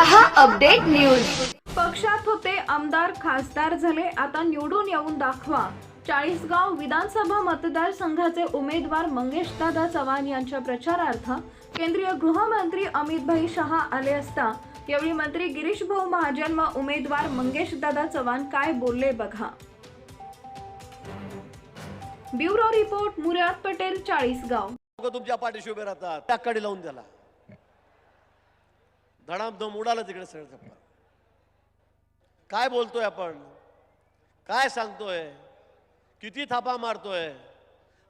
रहा update news. पक्षात होते आमदार खासदार झाले. आता निवडून येऊन दाखवा. चाळीसगाव विधानसभा मतदारसंघाचे उमेदवार मंगेश दादा चव्हाण यांच्या प्रचारार्थ केंद्रीय गृहमंत्री अमितभाई शहा आले असता यावेळी मंत्री गिरीश भाऊ महाजन व उमेदवार मंगेश दादा चव्हाण काय बोलले बघा. Bureau report Murad Patel Chalisgaon. तुमच्या पाठीशी उभे राहतात. त्याकडे लावून द्याला धडामधम उडाला तिकडे सगळं चप्पा काय बोलतोय आपण? काय सांगतोय? किती थापा मारतोय?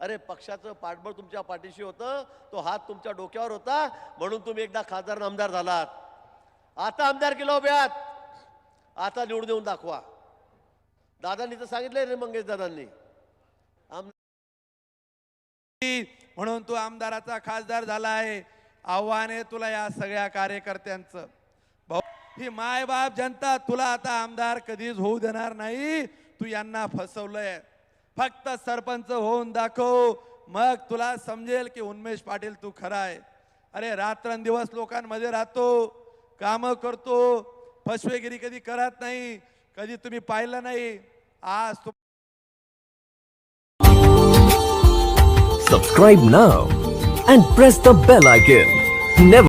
अरे पक्षाचं पाठबळ तुमच्या पाठीशी होतं तो हात तुमच्या डोक्यावर होता म्हणून तुम्ही एकदा खासदार आमदार झालात. आता आमदार केला उभ्यात आता निवडून देऊन दाखवा. दादांनी तर सांगितलंय रे मंगेश दादांनी. आम म्हणून तो आमदाराचा खासदार झाला आहे. आव्हान आहे तुला या सगळ्या कार्यकर्त्यांचं. भाऊ ही मायबाप जनता तुला आता आमदार कधीच होऊ देणार नाही. तू यांना फसवलंय. फक्त सरपंच होऊन दाखव. मग तुला समजेल की उन्मेश पाटील तू खरा आहे अरे रात्रंदिवस लोकांमध्ये राहतो. कामं करतो. फसवेगिरी कधी करत नाही. कधी तुम्ही पाहिलं नाही. आज तू Subscribe ना and press the bell icon. Never